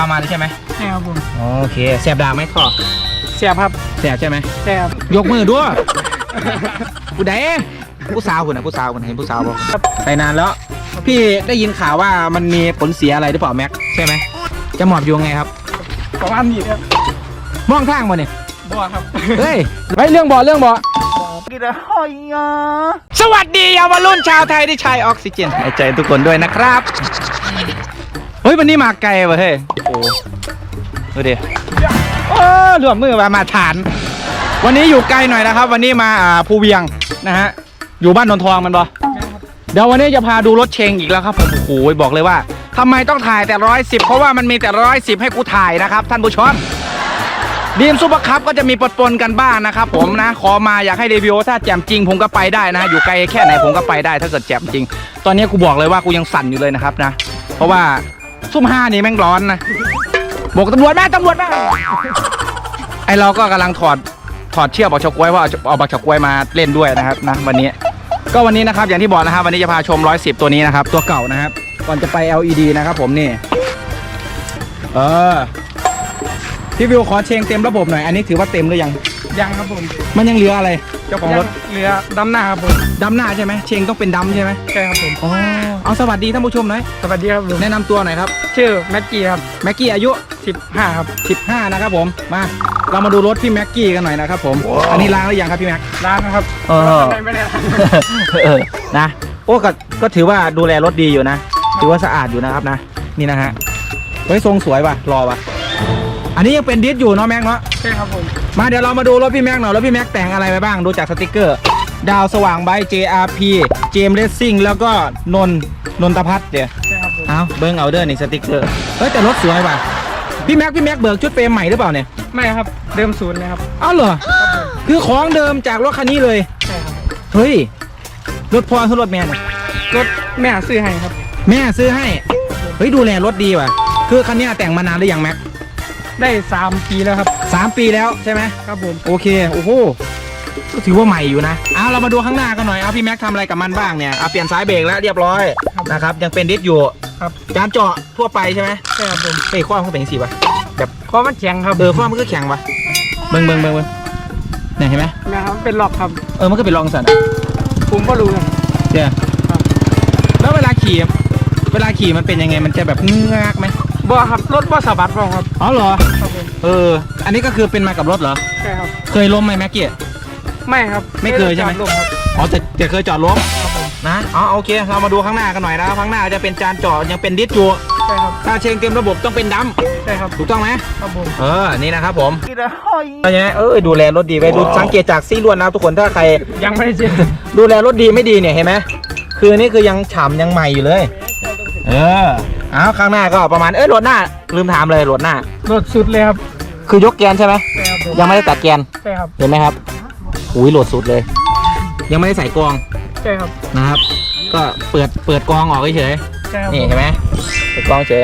าวมาเลยใช่ไหมใช่ครับผมโอเคแสบดาวไหมท่อเสียบครับแสบใช่ไหมใช่ครับยกมือด้วยผู้ใดผู้สาวคุณนะผู้สาวคุณเห็นผู้สาวบอกใส่นานแล้ว พี่ได้ยินข่าวว่ามันมีผลเสียอะไรหรือเปล่าแม็กใช่ไหมจะหมอบอยู่ไงครับประมาณนี้ครับมองทางมาเนี่ยบัวครับเฮ้ยไเรื่องบ่อเรื่องบ่อสวัสดีเยาวรุ่นชาวไทยที่ใช้ออกซิเจนหายใจทุกคนด้วยนะครับเฮ้ยวันนี้มาไกลว่ะเฮ้ยโอ้ดูดิโอ้รวมมือมามาฐาน วันนี้อยู่ไกลหน่อยนะครับ วันนี้มาอ่าภูเวียงนะฮะอยู่บ้านนนทองมันบ่เดี๋ยววันนี้จะพาดูรถเชงอีกแล้วครับผมโอ้โหบอกเลยว่าทำไมต้องถ่ายแต่ร้อยสิบเพราะว่ามันมีแต่ร้อยสิบให้กูถ่ายนะครับ ท่านผู้ชมดีมซูเปอร์คัพก็จะมีปนปนกันบ้างนะครับผมนะ ขอมาอยากให้รีวิวถ้าแจ่มจริงผมก็ไปได้นะ อยู่ไกลแค่ไหนผมก็ไปได้ถ้าเกิดแจ่มจริง ตอนนี้กูบอกเลยว่ากูยังสั่นอยู่เลยนะครับนะ เพราะว่า ซุ่มห้านี่แม่งร้อนนะบอกตำรวจแม่ตำรวจแม่ไอเราก็กำลังถอดถอดเชือกบอกเฉากล้วยว่าเอาเอาบักเฉากล้วยมาเล่นด้วยนะครับนะวันนี้ ก็วันนี้นะครับอย่างที่บอกนะครับวันนี้จะพาชม 110 ตัวนี้นะครับ ตัวเก่านะครับ ก่อนจะไป LED นะครับผมนี่ เออพี่วิวขอเชงเต็มระบบหน่อย อันนี้ถือว่าเต็มหรือยัง ยังครับผมมันยังเหลืออะไร เจ้าของรถยังเหลือดำหน้าครับผมดำหน้าใช่ไหมเชงต้องเป็นดำใช่ไหมใช่ครับผมอ๋อ เอาสวัสดีท่านผู้ชมหน่อยสวัสดีครับผมแนะนำตัวหน่อยครับชื่อแม็กกี้ครับแม็กกี้อายุสิบห้าครับ15 นะครับผมมาเรามาดูรถพี่แม็กกี้กันหน่อยนะครับผมอันนี้ล้างหรือยังครับพี่แม็ก ร้านนะครับเออไม่ไม่ได้ร้านเออนะโอ้ก็ก็ถือว่าดูแลรถดีอยู่นะ ถือว่าสะอาดอยู่นะครับนะ นี่นะฮะเฮ้ยทรงสวยว่ะรอว่ะอันนี้ยังเป็นดิสอยู่เนาะแม็กเนาะใช่ครับผมมาเดี๋ยวเรามาดูรถพี่แม็กหน่อยรถพี่แม็กแต่งอะไรไปบ้างดูจากสติกเกอร์ ดาวสว่างไบค์ JRP เจมเลสซิ่งแล้วก็นนท์นนทพัฒน์เดี๋ยวใช่ครับผมเอาเบิ้งเอาเดอร์นี่สติกเกอร์เฮ้ยแต่รถสวยว่ะพี่แม็กพี่แม็กเบิกชุดเฟรมใหม่หรือเปล่าเนี่ยไม่ครับเดิมศูนย์เลยครับอ้าวเหรอคือของเดิมจากรถคันนี้เลยใช่ครับเฮ้ยรถพ่อคือรถแม่เนี่ยรถแม่ซื้อให้ครับ แม่ซื้อให้เฮ้ยดูแลรถดีว่ะ คือคันเนี้ยแต่งมานานหรือยังแม็กได้สามปีแล้วครับสามปีแล้วใช่ไหมครับผมโอเคโอ้โห ก็ถือว่าใหม่อยู่นะเอาเรามาดูข้างหน้ากันหน่อยเอาพี่แม็กทำอะไรกับมันบ้างเนี่ยเอาเปลี่ยนสายเบรกแล้วเรียบร้อยนะครับยังเป็นดิสอยู่ครับจานเจาะทั่วไปใช่ไหมใช่ครับผมเฮ้ยข้อมันเป็นสีปะแบบเพราะมันแข็งครับเออข้อมันก็แข็งปะเบิ่งเบิ่งเบิ่งเบิ่งเนี่ยเห็นไหมนะครับเป็นหลอกครับเออมันก็เป็นรองสันอะผมก็รู้ครับเจ้าครับแล้วเวลาขี่เวลาขี่มันเป็นยังไงมันจะแบบเงือกไหมบ่ครับรถบ่สะบัดบ่ครับอ๋อเหรอครับผมเออ อันนี้ก็คือเป็นมากับรถเหรอใช่ครับเคยล้มไหมแม็กกี้ ไม่ครับไม่เคยใช่ไหม ด้จอดลงครับ อ๋อแต่แต่เคยจอดล้มครับผมนะอ๋อโอเคเรามาดูข้างหน้ากันหน่อยนะข้างหน้าจะเป็นจานจอดยังเป็นดิสอยู่ใช่ครับ ถ้าเชงเต็มระบบต้องเป็นดใช่ครับำถูกต้องไหมครับผมเออนี่นะครับผมอะไรเงี้ยเออดูแลรถดีไปดูสังเกตจากซี่ลวดนะทุกคนถ้าใคร ยังไม่ได้เจอดูแลรถดีไม่ดีเนี่ยเห็นไหมคือนี่คือยังฉ่ำยังใหม่อยู่เลย เออเอาข้างหน้าก็ประมาณเอ้ยรถหน้า ลืมถามเลยรถหน้า รถสุดเลยครับคือยกแกนใช่ไหมใช่ครับผมยังไม่ได้ตัดแกนใช่ครับเห็นไหมครับ อุ้ยโหลดสุดเลย ยังไม่ได้ใส่กรองใช่ครับนะครับ ก็เปิดเปิดกรองออกเฉยใช่ครับๆนี่เห็นไหมเปิดกรองเฉย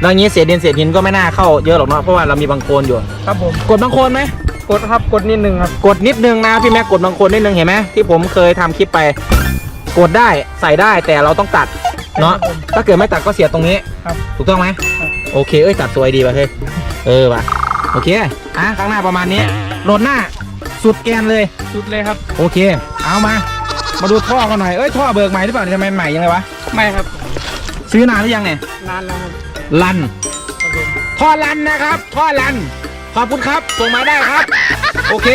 แล้วอย่างนี้เศษดินเศษหินก็ไม่น่าเข้าเยอะหรอกเนาะเพราะว่าเรามีบางโคลนอยู่ ครับผมกดบางโคลนไหม กดครับกดนิดนึงครับกดนิดนึงนะพี่แม็กกดบางโคลนนิดนึงเห็นไหมที่ผมเคยทำคลิปไป กดได้ใส่ได้แต่เราต้องตัดเนาะถ้าเกิดไม่ตัดก็เสียตรงนี้ครับถูกต้องไหมครับ โอเคเอ้ยตัดสวยดีว่ะเฮ้ยเออว่ะโอเคอะข้างหน้าประมาณนี้โหลดหน้า สุดแกนเลย สุดเลยครับ โอเค เอามา มาดูท่อกันหน่อย เอ้ยท่อเบิกใหม่หรือเปล่าทำไมใหม่ยังไงวะ ไม่ครับ ซื้อนานหรือยังเนี่ย นานแล้วครับลัน ครับผมท่อลันนะครับ ท่อลัน ขอบคุณครับ ส่งมาได้ครับ โอเค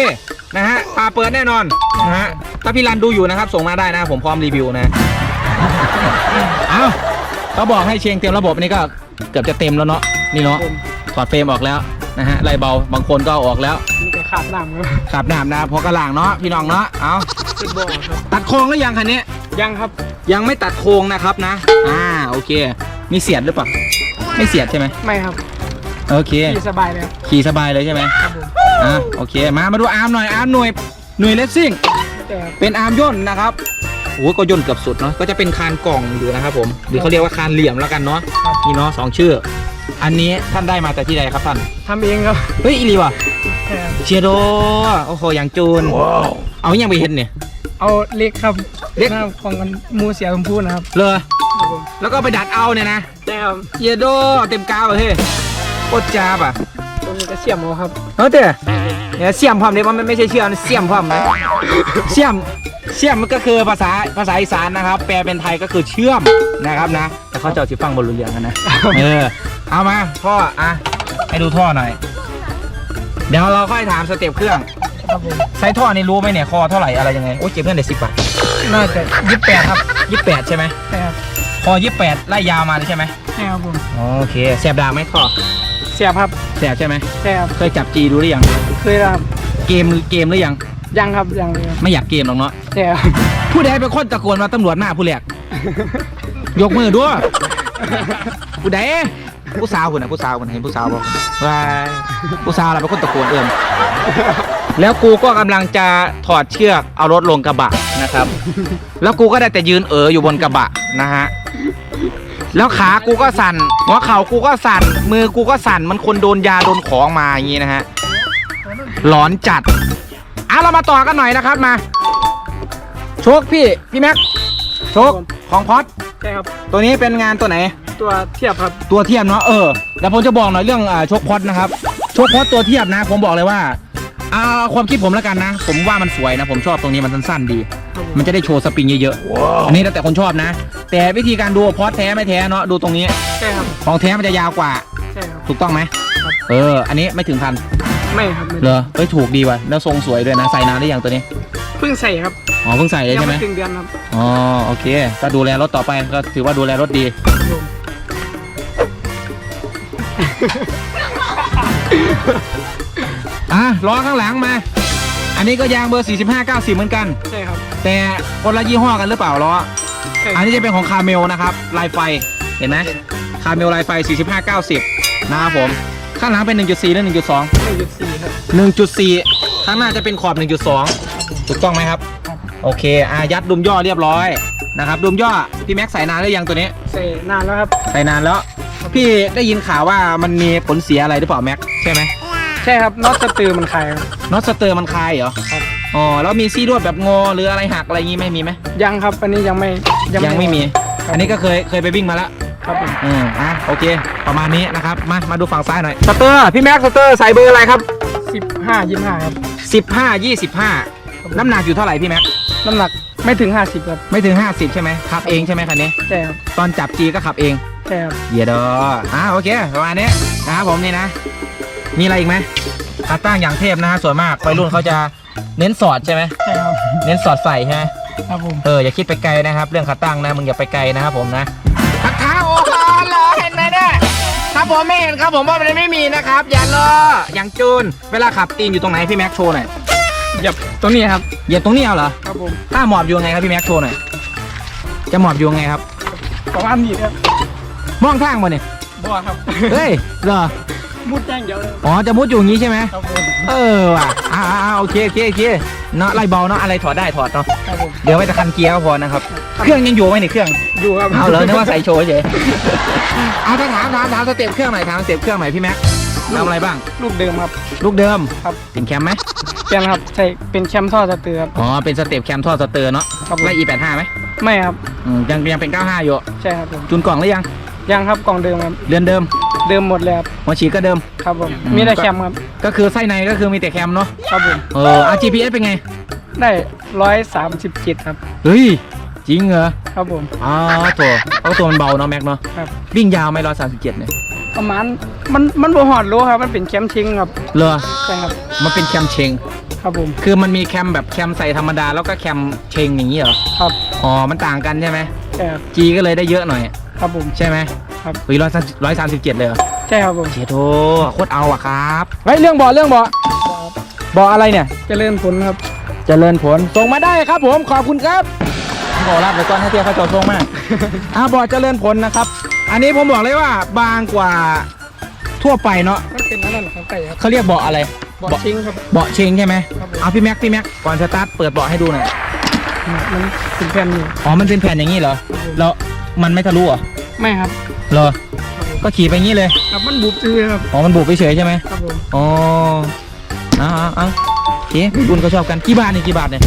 นะฮะปาเปิดแน่นอน นะฮะ ถ้าพี่รันดูอยู่นะครับ ส่งมาได้นะ ผมพร้อมรีวิวนะ เอาเขาบอกให้เชียงเต็มระบบนี่ก็เกือบจะเต็มแล้วเนาะ นี่เนาะผมถอดเฟรมออกแล้วนะฮะไรเบา บางคนก็เอาออกแล้วนี่ก็ ขาดน้ำครับขับน้ำนะพอกระล่างเนาะพี่น้องเนาะเอาสุดบ่อครับ ตัดโครงหรือยังคันนี้ ยังครับ ยังไม่ตัดโครงนะครับนะ อ่าโอเค มีเสียดหรือเปล่าไม่เสียดใช่ไหมไม่ครับโอเค ขี่สบายเลยครับขี่สบายเลยใช่ไหมครับผมอ่าโอเคมามาดูอาร์มหน่อยอาร์มหน่วยหน่วยเลสซิ่ง แต่ครับเป็นอาร์มย่นนะครับโอ้ก็ย่นเกือบสุดเนาะ ก็จะเป็นคานกล่องอยู่นะครับผม หรือเขาเรียกว่าคานเหลี่ยมแล้วกันเนาะนี่เนาะสองชื่อ อันนี้ท่านได้มาจากที่ใดครับท่าน ทำเองครับเฮ้ยอีลีว่ะใช่ครับเชียโดโอ้โหอย่างจูน เอายังไปเห็นเนี่ย เอาเล็กครับเล็ก หน้าของกันหมูเสียชมพูนะครับเลยครับผมแล้วก็ไปดัดเอาเนี่ยนะใช่ครับเชียโดเต็มกาวเลยเฮ้ยโคตรจ้าบอะตัวนี้ก็เสียมเอาครับเออเด้อเนี่ยเสี่ยมพร้อมเนี่ยมันไม่ใช่เชื่อมเสี่ยมพร้อมนะเสี่ยมเสี่ยมมันก็คือภาษาภาษาอีสานนะครับ แปลเป็นไทยก็คือเชื่อมนะครับนะแต่เขาจะเอาสิฟังบนรู้เรื่องกันนะเออ เอามาพ่ออะให้ดูท่อหน่อย เดี๋ยวเราค่อยถามสเต็ปเครื่องครับผมใช้ท่อนี่รู้ไหมเนี่ยคอเท่าไหร่อะไรยังไงโอ้ยเก็บเงินเด็ดสิบบาทน่าจะยี่สิบแปดครับยี่สิบแปดใช่ไหมใช่ครับคอยี่สิบแปดไล่ยาวมาเลยใช่ไหมใช่ครับผมโอเคแสบดาบไหมท่อเสียบครับแสบใช่ไหมใช่ครับเคยจับจีดูหรือยังเคยครับเกมเกมหรือยังยังครับยังเลยครับไม่อยากเกมหรอกเนาะใช่ครับผู้ใดเป็นคนตะโกนมาตำรวจมาผู้แรกยกมือด้วยผู้ใด ผู้สาวคุณนะผู้สาวคุณเห็นผู้สาวบอกว้ายผู้สาวเราเป็นคนตะโกนเอิ่มแล้วกูก็กำลังจะถอดเชือกเอารถลงกระบะนะครับ แล้วกูก็ได้แต่ยืนเอออยู่บนกระบะนะฮะแล้วขากูก็สั่นหัวเข่ากูก็สั่น มือกูก็สั่นมันคนโดนยาโดนของมาอย่างนี้นะฮะหลอนจัดอะเรามาต่อกันหน่อยนะครับมา โชคพี่พี่แม็กโชคของพอดใช่ครับ ตัวนี้เป็นงานตัวไหน ตัวเทียบครับ ตัวเทียบเนาะเออแล้วผมจะบอกหน่อยเรื่องอ่าโชคพอดนะครับโชคพอดตัวเทียบนะ ผมบอกเลยว่าอ่าความคิดผมแล้วกันนะ ผมว่ามันสวยนะ ผมชอบตรงนี้มันสั้นๆดีครับผมมันจะได้โชว์สปริงเยอะๆอันนี้แล้วแต่คนชอบนะ แต่วิธีการดูพอดแท้ไม่แท้เนาะดูตรงนี้ใช่ครับของแท้มันจะยาวกว่าใช่ครับถูกต้องไหมครับเออ อันนี้ไม่ถึงพันไม่ครับไม่เหรอเฮ้ยถูกดีว่ะแล้วทรงสวยด้วยนะใส่นานหรือยังตัวนี้เพิ่งใส่ครับอ๋อเพิ่งใส่เลยยังใช่ไหมไม่ถึงเดือนครับอ๋อโอเค ก็ดูแลรถต่อไปก็ถือว่าดูแลรถดีครับผม อะล้อข้างหลังมา อันนี้ก็ยางเบอร์ 45 90 เหมือนกัน ใช่ครับ แต่คนละยี่ห้อกันหรือเปล่าล้อ ใช่ อันนี้จะเป็นของคาเมลนะครับ ลายไฟ เห็นไหมคาเมลลายไฟ 45 90 นะครับผม ข้างหลังเป็น 1.4หรือ1.2 หนึ่งจุดสี่ครับ 1.4 ข้างหน้าจะเป็นขอบ 1.2 ถูกต้องไหมครับโอเคอายัดดุมย่อเรียบร้อยนะครับ ดุมย่อพี่แม็กใส่นานหรือยังตัวนี้ ใส่นานแล้วครับ ใส่นานแล้ว พี่ได้ยินข่าวว่ามันมีผลเสียอะไรหรือเปล่าแม็กใช่ไหมใช่ครับน็อตสตือมันคลายครับ น็อตสเตอร์มันคลายเหรอครับ อ๋อแล้วมีซี่รวดแบบงอหรืออะไรหักอะไรงี้ไหม่มีไหมยังครับอันนี้ยังไม่ยังไม่มีครับอันนี้ก็เคยเคยไปวิ่งมาแล้วครับผมอืมอะโอเค ประมาณนี้นะครับมามาดูฝั่งซ้ายหน่อยสเตอร์พี่แม็กสเตอร์ใส่เบอร์อะไรครับสิบห้ายี่สิบห้าครับ15 25 น้ำหนักอยู่เท่าไหร่พี่แม็กน้ำหนักไม่ถึงห้าสิบครับไม่ถึง 50 ใช่ไหมขับเองใช่ไหมคันนี้ ใช่ครับตอนจับจีก็ขับเองใช่ ครับเยียดออะโอเคประมาณนี้นะครับผมนี่นะ มีอะไรอีกไหมขาตั้งอย่างเทพนะฮะส่วนมากวัยรุ่นเขาจะเน้นสอดใช่ไหมใช่ครับเน้นสอดใส่ใช่ไหมครับผมเอออย่าคิดไปไกลนะครับ เรื่องขาตั้งนะมึงอย่าไปไกลนะครับผมนะทักท้าโอ้โหเหรอเห็นไหมเนี่ยครับผมไม่เห็นครับผมว่ามันไม่มีนะครับ อย่าล้ออย่างจูนเวลาขับตีนอยู่ตรงไหนพี่แม็กโชว์หน่อยเหยับตรงนี้ครับเหยียบตรงนี้เอาเหรอครับผมถ้าหมอบอยู่ยังไงครับพี่แม็กโชว์หน่อยจะหมอบอยู่ยังไงครับประมาณนี้ครับ มองทางมาเนี่ยบ่ครับเฮ้ยเหรอมุดแจ้งเดียวเลยอ๋อจะมุดอยู่อย่างนี้ใช่ไหมครับผมเออว่ะอ่าอ่าโอเคโอเคโอเคเนาะไล่เบาเนาะอะไรถอดได้ถอดเนาะครับผมเดี๋ยวไว้แต่คันเกียร์ก็พอนะครับเครื่องยังอยู่ไหมเนี่ยเครื่อง อยู่ครับเอาเลยนึกว่าใส่โชว์เฉยเอาถ้าถามถามถามสเต็ปเครื่องหน่อยถามสเต็ปเครื่องหน่อยพี่แม็กทำอะไรบ้าง ลูกเดิมครับ ลูกเดิมครับ เป็นแคมไหมเป็นครับใช่เป็นแคมท่อสเตือครับ อ๋อเป็นสเต็ปแคมท่อสเตอร์เนาะครับผมไล่ E85 ไหมไม่ครับ อืมยังยังเป็น 95อยู่ใช่ครับผมจูนกล่องหรือยัง ยังครับกล่องเดิมครับเรือนเดิมเดิมหมดเลยครับหัวฉีดก็เดิม ครับผมอืม มีแต่แคมครับก็คือไส้ในก็คือมีแต่แคมเนาะครับผมเออ RGPS เป็นไงได้ร้อยสามสิบจิตครับ เฮ้ยจริงเหรอครับผม อ๋อตัวเอาตัวมันเบาเนาะแม็กเนาะครับ วิ่งยาวไหม137เนี่ยประมาณมันมันบ่หอดโลครับ มันเป็นแคมชิงครับเหรอใช่ครับมันเป็นแคมเชง ครับผมคือมันมีแคมแบบแคมใส่ธรรมดาแล้วก็แคมเชงอย่างนี้เหรอครับอ๋อมันต่างกันใช่ไหมใช่ครับ G ก็เลยได้เยอะหน่อย ครับผมใช่ไหมครับเฮ้ยร้อยร้อยสามสิบเจ็ดเลยเหรอใช่ครับผมเชโทโคตรเอาอะครับเฮ้ยเรื่องบ่อเรื่องบ่อบ่ออะไรเนี่ยเจริญผลครับเจริญผลส่งมาได้ครับผมขอบคุณครับบ่อรับไปก่อนให้เตี้ยเขาจอดส่งมากอ่าบ่อเจริญผลนะครับ อันนี้ผมบอกเลยว่าบางกว่าทั่วไปเนาะมันเป็นอันนั้นเหรอครับไก่ครับเขาเรียกบ่ออะไรบอชิงครับเบาะเชงใช่ไหมครับผมเอาพี่แม็กพี่แม็กก่อนสตาร์ทเปิดเบาะให้ดูหน่อยมันเป็นแผ่นอยู่อ๋อมันเป็นแผ่นอย่างนี้เหรอครับผมแล้ว มันไม่ทะลุเหรอไม่ครับเหรอ ก็ขี่ไปอย่างนี้เลย ครับมันบุบซื้อครับอ๋อ มันบุบไปเฉยใช่ไหมครับผมอ๋อเอาเอาเอาโอเคบุญก็ชอบกัน กี่บาทนี่กี่บาทเนี่ย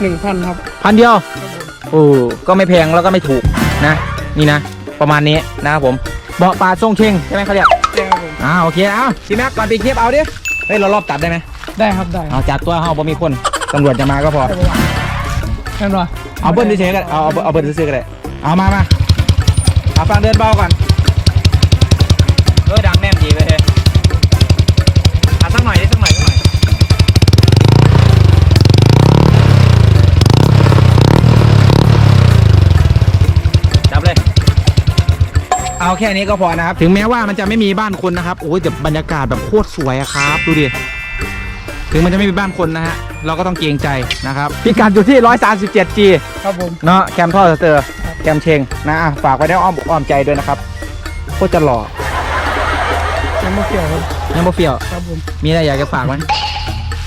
หนึ่งพันครับ พันเดียวครับผมโอ้ ก็ไม่แพงแล้วก็ไม่ถูกนะ นี่นะ ประมาณนี้นะครับผม เบาะปลาทรงเชงใช่ไหมเขาเรียกใช่ครับผมอ่าโอเค เอาพี่แม็กก่อนปีคลิปเอาดิ เฮ้ย เรารอบตัดได้ไหมได้ครับได้เอาจัดตัวเฮาบ่มีคน ตำรวจจะมาก็พอ ได้ปะวะแม่นบ่เอาเบิ้ลเฉยๆกันเอาเอาเอาเบิ้ลซื้อๆกันเลยเอามามา เอาฟังเดินเบาก่อนเออดังแน่นดีเลยเฮ้ยอะสักหน่อยดิสักหน่อยสักหน่อยจับเลย เอาแค่นี้ก็พอนะครับ ถึงแม้ว่ามันจะไม่มีบ้านคนนะครับโอ้ยแต่บรรยากาศแบบโคตรสวยอะครับ ดูดิ ถึงมันจะไม่มีบ้านคนนะฮะ เราก็ต้องเกรงใจนะครับ พิกัดอยู่ที่ 137G ครับผม เนาะแคมท่อสเตอร์ แคมเชงนะอะฝากไว้ในอ้อมอกอ้อมใจด้วยนะครับโคตรจะหล่อยังไม่เกี่ยวครับยังบ่เฟี้ยว ครับผมมีอะไรอยากจะฝากไหม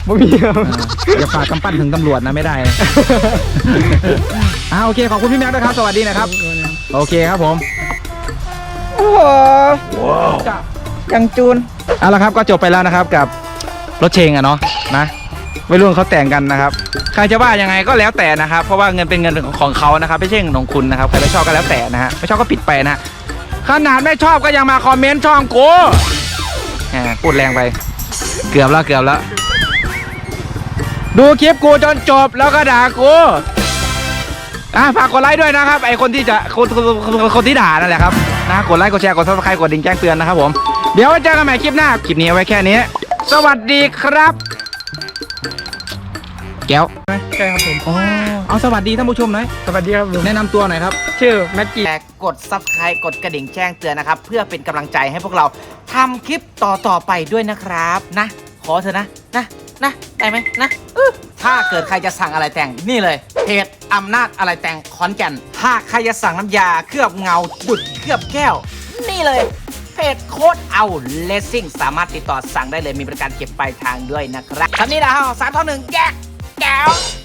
บ่มีครับ อ่าอย่าฝากกำปั้นถึงตำรวจนะไม่ได้นะ อ่าโอเคขอบคุณพี่แม็กซ์ด้วยครับ สวัสดีนะครับ โอเคครับผม โอ้โหจ้ะยังจูน เอาละครับก็จบไปแล้วนะครับกับรถเชงอะเนาะนะ ไม่รู้เขาแต่งกันนะครับ ใครจะว่ายังไงก็แล้วแต่นะครับ เพราะว่าเงินเป็นเงินของเขานะครับ ไม่ใช่เงินของคุณนะครับ ใครไม่ชอบก็แล้วแต่นะฮะ ไม่ชอบก็ปิดไปนะขนาดไม่ชอบก็ยังมาคอมเมนต์ช่องกูแหมพูดแรงไป เกือบแล้วเกือบแล้ว ดูคลิปกูจนจบแล้วก็ด่ากูอะฝากกดไลค์ด้วยนะครับ ไอคนที่จะคนคนที่ด่านั่นแหละครับนะกดไลค์กดแชร์กดซับสไครต์กดดิ่งแจ้งเตือนนะครับผม เดี๋ยวไว้เจอกันใหม่คลิปหน้า คลิปนี้ไว้แค่นี้ สวัสดีครับ แก้วใช่ครับผมอ๋อเอาสวัสดีท่านผู้ชมหน่อยสวัสดีครับลุงแนะนำตัวหน่อยครับชื่อแม็กกี้แต่กด subscribe กดกระดิ่งแจ้งเตือนนะครับ เพื่อเป็นกำลังใจให้พวกเราทำคลิปต่อต่อๆไปด้วยนะครับนะ ขอเถอะนะนะนะได้ไหมนะอื้อถ้าเกิดใครจะสั่งอะไรแต่งนี่เลยเพจอำนาจอะไรแต่งขอนแก่น ถ้าใครจะสั่งน้ำยาเคลือบเงาดุดเคลือบแก้ว นี่เลย เพจโค้ดเอาเลสซิ่งสามารถติดต่อสั่งได้เลยมีบริการเก็บปลายทางด้วยนะครับคำนี้นะฮะสามท่อหนึ่งแก้แก้ down.